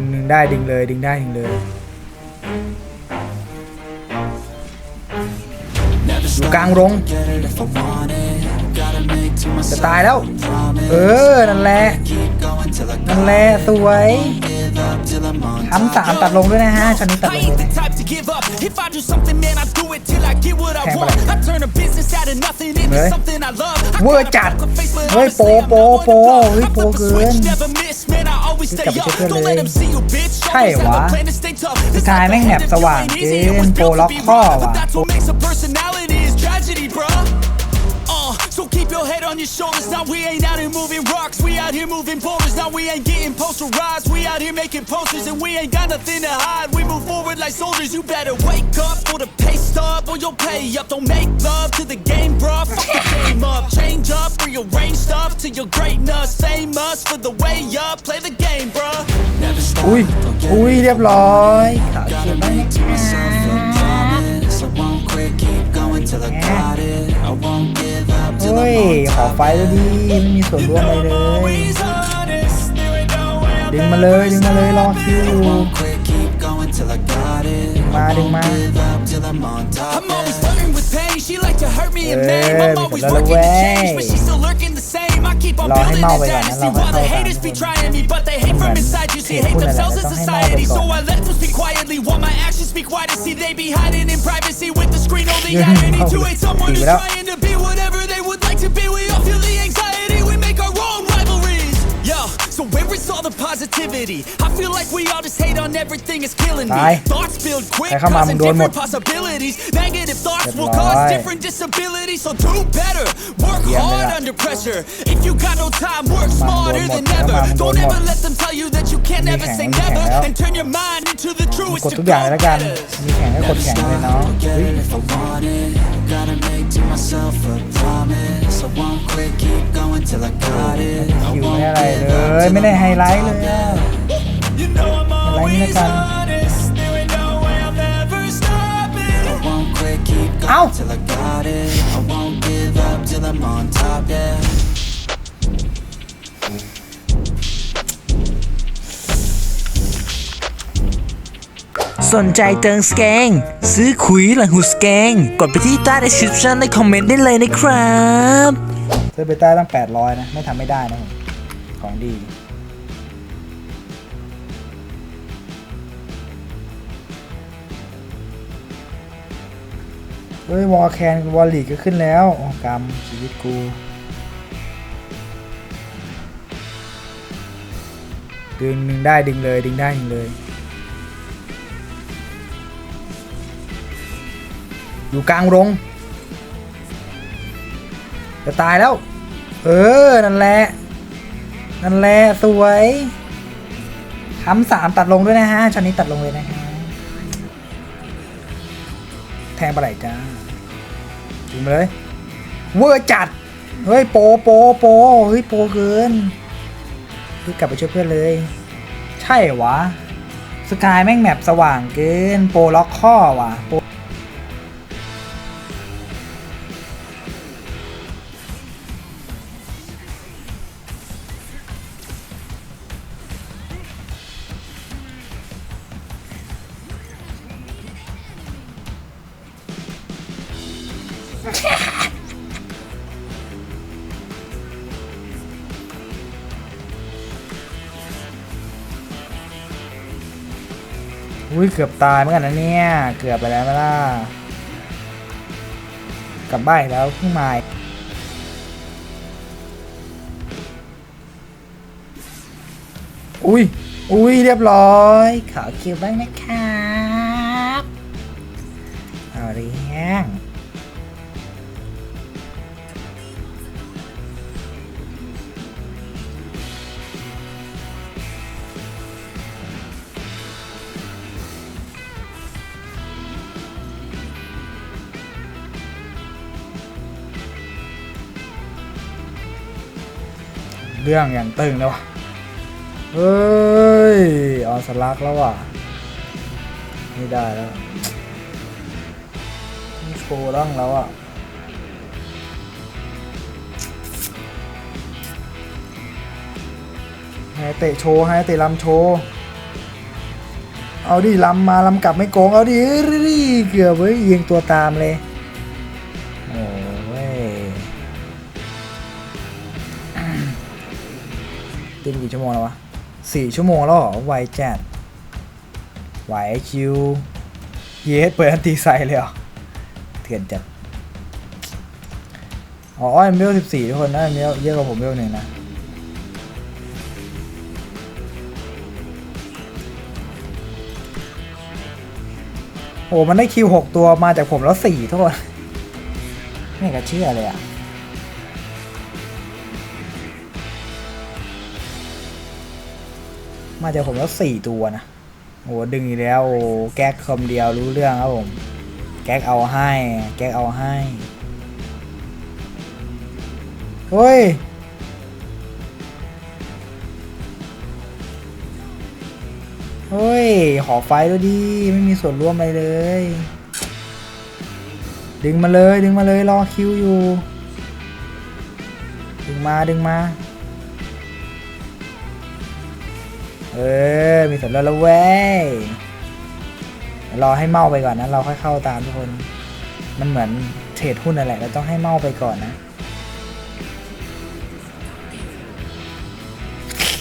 งดึงได้ดึงเลยดึงได้ดึงเลยอยู่กลางรง จะตายแล้ว เออ นั่นแหละ นั่นแหละ สวยทำสามตัดลงด้วยนะฮะชั้นนี้ตัดลงด้วยแทไปเลยเวอร์จัด เฮ้ย โปโปโปเฮ้ย โปเกิน always stay up. Don't let them see you, bitch. Hey, what? This time ain't กลับไปเช็คเพื่อนเลยใช่วะสุดท้ายแม่งแหบสว่างเกินโปรล็อกข้อว่ะ So keep your head on your shoulders. Now we ain't out here moving rocks. We out here moving boulders. Now we ain't getting posterized. We out here making posters and we ain't got nothing to hide. We move forward like soldiers. You better wake up for the pay stub or you'll pay up. Don't make love to the game, bro. Fuck the game up. Change up, for your rearrange stuff to your greatness. Famous for the way up. Play the game, bruh. Never stop. อุ้ย อุ้ย เรียบร้อยขาวเขียวได้นะคะ I won't quit, keep going till I got it. I won't give up till เฮ้ย I'm on ขอ top. ไฟแล้วดีไม่มีส่วนร่วมอะไรเลย Always honest. There ain't no way I'm ดึงมาเลยดึงมาเลยรอคิว Won't quit, Keep going till I got it. มาดึงมา Give up till I'm on top. I'm always flirting with pain. She like to hurt me and Ê, maim. I'm bị always thật là working to quê. change, but she's still lurking the same. I keep on Lo ให้ building เมา a ไปก่อนนะ dynasty เราค่อย while the เข้า haters ตาม be trying me, but they hate from inside. You see, hate พูดอะไร themselves in ต้องให้เมาไป society. ก่ So อน I let them speak quietly while my actions speak wider. See, they be hiding in privacy with the screen on the Yeah, irony. To mau. hate someone who's Tì đó. trying to where is all the positivity? I feel like we all just hate on everything. It's killing me. Đấy. Thoughts build quick, ใครเข้ามา causing มึงโดนหมด different possibilities. Negative thoughts will เรียบร้อย cause different disabilities. So do better. Work เยี่ยมเลย hard ล่ะ under pressure. If you got no time, work มา smarter โดนหมด than แล้ว ever. มาโดน Don't หมด ever let them tell you that you can't มี never แข่ say งมีแข่ง never. แล้ว And turn your mind into the ก truest ด to ทุกอย่างเลย go แล้วกัน better. มีแข่งให้กดแข่งเลยเนาะ Get it if I want it. Gotta make to myself a promise. I won't quit, keep going till I got it. I คิว won't ไม่อะไร give เลย up ไม่ till ได้ I'm ไฮ on ไลท์เลย top, อะ You know I'm Like always Nathan. honest. There ain't no way I'm ever stopping. I won't quit, keep Ow. going till I got it. I won't give up till I'm on top, yeah. สนใจเติงสแกง ซื้อขุยหลังหูสแกง กดไปที่ใต้ description ในคอมเมนต์ได้เลยนะครับเซอร์เบต้าตั้ง 800 นะ ไม่ทำไม่ได้นะผมของดี เฮ้ยวอลแคนวอลลีกก็ขึ้นแล้วกรรมชีวิตกูดึงดึงได้ดึงเลยดึงได้ดึงเลยอยู่กลางรงจะตายแล้ว เออ นั่นแหละ นั่นแหละ สวยทำสามตัดลงด้วยนะฮะชอนนี้ตัดลงเลยนะฮะ ทงปลาไหลจ้าดูมาเลยเวอร์จัด เฮ้ยโปโปโปเฮ้ยโปเกินรีบกลับไปช่วยเพื่อนเลย ใช่วะ สกายแม่งแมปสว่างเกิน โปล็อกข้อว่ะโป อุ้ยเกือบตายเหมือนกันนะเนี่ย เกือบไปแล้วไหมล่ะ กลับบ้านแล้วเพิ่งมาอุ้ย อุ้ยเรียบร้อย ขอคิวบ้างนะครับ เอาเรียง เรื่องอย่างตึงเลยวะเฮ้ยออนสลักแล้วว่ะ ไม่ได้แล้วโชว์ร่างแล้วอะให้เตะโชว์ให้เตะลำโชว์เอาดิลำมาลำกลับไม่โกงเอาดิเอ้ยเกือบเว้ยเอียงตัวตามเลย ตีมกี่ชั่วโมงแล้ววะสี่ชั่วโมงแล้วเหรอไวจัดไหวคิวเยสเปิดอันตีใส่เลยเหรอเถื่อนจัดอ๋อเอ็มเบลสิบสี่ทุกคนนะเอ็มเบลเยอะกว่าผมเบลหนึ่งนะโอ้มันได้คิวหกตัวมาจากผมแล้วสี่ทุกคนไม่กระเชื่อเลยอะ มาจากผมแล้วสี่ตัวนะโอ้ดึงอีกแล้วโอ้แก๊กคำเดียวรู้เรื่องครับผม แก๊กเอาให้ แก๊กเอาให้เฮ้ยเฮ้ย ขอไฟด้วยดิ ไม่มีส่วนร่วมอะไรเลย ดึงมาเลย ดึงมาเลย รอคิวอยู่ ดึงมา ดึงมา ออมีส่วนร่วมแล้วเว้ยรอให้เมาไปก่อนนะ เราค่อยเข้าตามทุกคน มันเหมือนเทรดหุ้นนั่นแหละเราต้องให้เมาไปก่อนนะ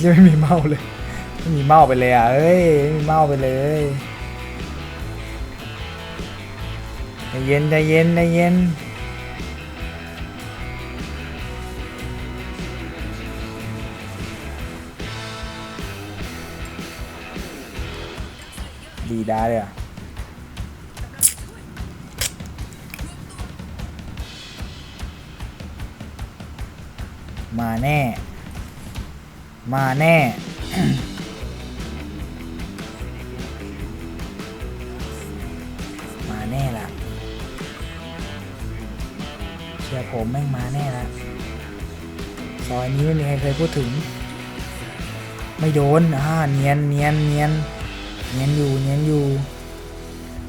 ยังไม่มีเมาเลยไม่มีเมาไปเลยอะเอ้ยไม่มีเมาไปเลยใจเย็นใจเย็นใจเย็น ดีด้เลยอะมาแน่ มาแน่ มาแน่ละเชื่อผมแม่งมาแน่ละซอยนี้ไม่มีใครเคยพูดถึง ไม่โดนอ่าเนียนเนียนเนียน เนียนอยู่เนียนอยู่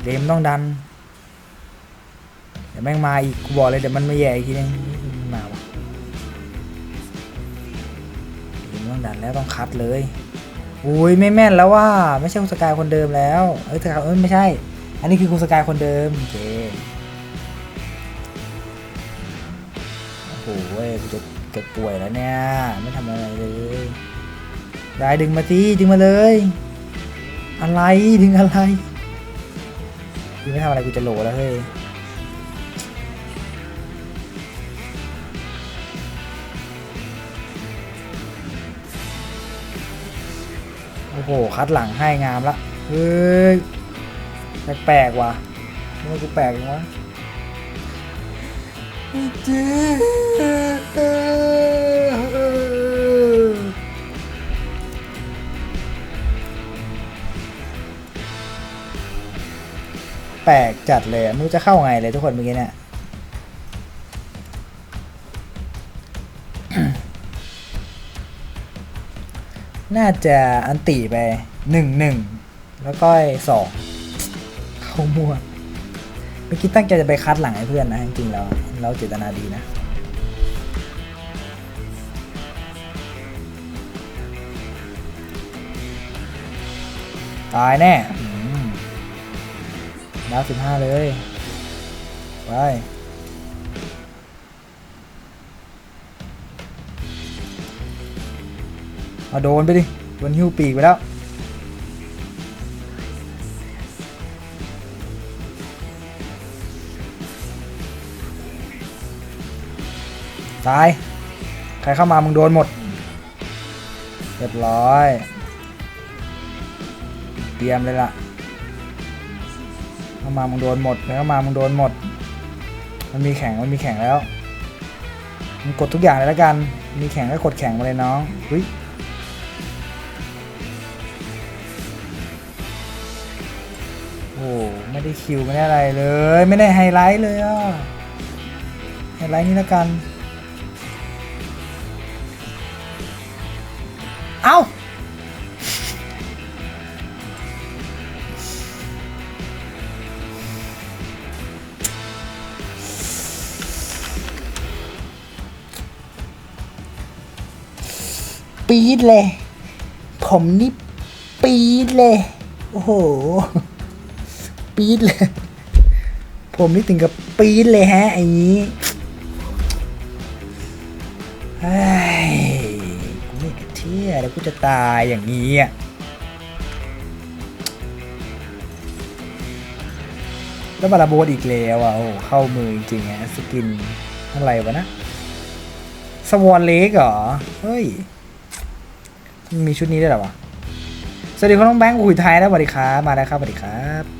เกมต้องดัน เดี๋ยวแม่งมาอีกกูบอกเลยเดี๋ยวมันมาแย่อีกทีนึงมันมาวะเกมต้องดันแล้วต้องคัดเลยอุ้ยไม่แม่นแล้วว่า ไม่ใช่คุณสกายคนเดิมแล้วเอ้ยแต่เอ้ยไม่ใช่ อันนี้คือคุณสกายคนเดิมโอเคโอ้โหกูจะเกิดป่วยแล้วเนี่ย ไม่ทำอะไรเลยได้ดึงมาทีดึงมาเลย อะไรดึงอะไรกูไม่ทำอะไรกูจะโหลแล้วเฮ้ยโอ้โห คัดหลังให้งามละ เฮ้ย แปลกๆว่ะทำไมกูแปลกจังวะเจ๊ แปลกจัดเลยไม่รู้จะเข้าไงเลยทุกคนเมื่อกี้เนี่ยน่าจะอันติไปหนึ่งหนึ่งแล้วก็สองเข้ามั่วเมื่อกี้ตั้งใจจะไปคัดหลังให้เพื่อนนะ จริงๆแล้วเราเจตนาดีนะตายแน่ ดาวสิบห้าเลย ไปเอาโดนไปดิโดนหิ้วปีกไปแล้วตาย ใครเข้ามามึงโดนหมด เรียบร้อย เตรียมเลยล่ะามามึงโดนหมดเข้ามามึงโดนหมด มันมีแข่งมันมีแข่งแล้วมึงกดทุกอย่างเลยแล้วกัน มีแข่งก็กดแข่งมาเลยน้องเฮ้ยโอ้ไม่ได้คิวไม่ได้อะไรเลย ไม่ได้ไฮไลท์เลยอะไฮไลท์นี่ล้วกัน เอ้า ปี๊ดเลย ผมนี่ปี๊ดเลย โอ้โห ปี๊ดเลย ผมนี่ถึงกับปี๊ดเลยฮะไอ้นี้เฮ้ยกูไม่เชื่อแล้วกูจะตายอย่างนี้อะแล้วบาราโบนอีกแล้วอะโอ้เข้ามือจริงๆฮะสกินอะไรวะนะ สวอนเล็กเหรอ เฮ้ย มีชุดนี้ด้วยเหรอวะสวัสดีคุณน้องแบงค์คุยไทยนะสวัสดีครับมาแล้วครับสวัสดีครับ